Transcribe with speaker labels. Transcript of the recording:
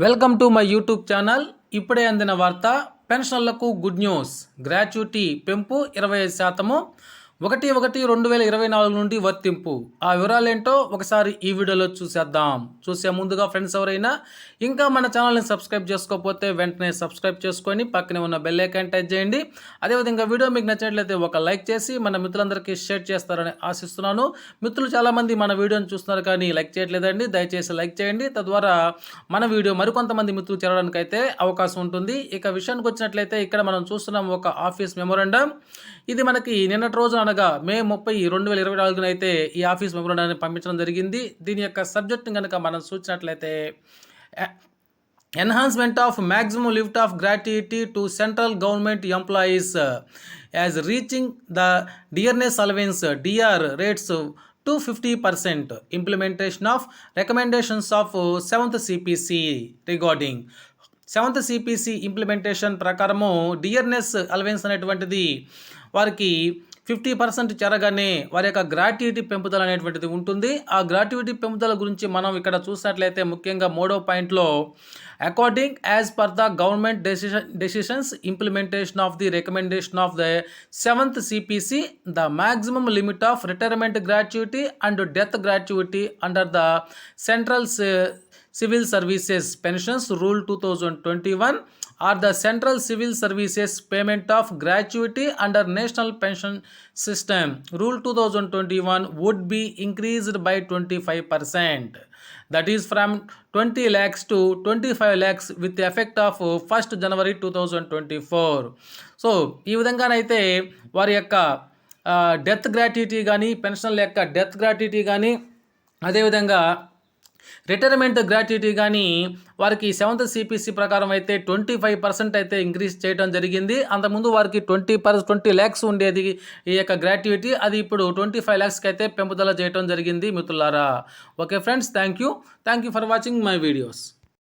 Speaker 1: Welcome to my YouTube channel. ఇప్పుడే అందిన వార్త పెన్షన్లకు గుడ్ న్యూస్. గ్రాట్యుటీ పెంపు ఇరవై ఐదు శాతము. ఒకటి ఒకటి రెండు వేల ఇరవై నాలుగు నుండి వర్తింపు. ఆ వివరాలు ఏంటో ఒకసారి ఈ వీడియోలో చూసేద్దాం. చూసే ముందుగా ఫ్రెండ్స్ ఎవరైనా ఇంకా మన ఛానల్ని సబ్స్క్రైబ్ చేసుకోకపోతే వెంటనే సబ్స్క్రైబ్ చేసుకొని పక్కనే ఉన్న బెల్ ఐకాన్ టచ్ చేయండి. అదేవిధంగా వీడియో మీకు నచ్చినట్లయితే ఒక లైక్ చేసి మన మిత్రులందరికీ షేర్ చేస్తారని ఆశిస్తున్నాను. మిత్రులు చాలామంది మన వీడియోని చూస్తున్నారు కానీ లైక్ చేయట్లేదండి. దయచేసి లైక్ చేయండి. తద్వారా మన వీడియో మరికొంతమంది మిత్రులు చేరడానికి అయితే అవకాశం ఉంటుంది. ఇక విషయానికి వచ్చినట్లయితే ఇక్కడ మనం చూస్తున్నాం ఒక ఆఫీస్ మెమోరండం. ఇది మనకి నిన్నటి రోజున అనగా మే ముప్పై రెండు వేల ఇరవై నాలుగున అయితే ఈ ఆఫీస్ మెమోరండాన్ని పంపించడం జరిగింది. దీని యొక్క సబ్జెక్ట్ని కనుక మనం చూసినట్లయితే enhancement of maximum lift of gratuity to central government employees as reaching the dearness allowance DR rates to fifty percent implementation of recommendations of seventh CPC regarding seventh CPC implementation ప్రకారము dearness allowance అనేటువంటిది వారికి fifty percent చేరగానే వారి యొక్క gratuity పెంపుదల అనేటువంటిది ఉంటుంది. ఆ గ్రాట్యుటీ పెంపుదల గురించి మనం ఇక్కడ చూసినట్లయితే ముఖ్యంగా మూడో పాయింట్లో according as per the government decision decisions implementation of the recommendation of the seventh CPC the maximum limit of retirement gratuity and death gratuity under the central civil services pensions rule two thousand twenty one or the central civil services payment of gratuity under national pension system. Rule two thousand twenty one would be increased by twenty five percent that is from twenty lakhs to twenty five lakhs with effect of first January two thousand twenty four so ఈ విధంగానైతే వారి యొక్క death gratuity కానీ పెన్షన్ల యొక్క death gratuity కానీ అదేవిధంగా retirement gratuity కానీ వారికి సెవెంత్ సిపిసి ప్రకారం అయితే ట్వంటీ ఫైవ్ పర్సెంట్ అయితే ఇంక్రీజ్ చేయడం జరిగింది. అంతకుముందు వారికి ట్వంటీ పర్ ట్వంటీ ల్యాక్స్ ఉండేది ఈ యొక్క గ్రాట్యుటీ అది ఇప్పుడు ట్వంటీ ఫైవ్ ల్యాక్స్కి అయితే పెంపుదల చేయడం జరిగింది మిత్రులారా. Okay friends thank you thank you for watching my videos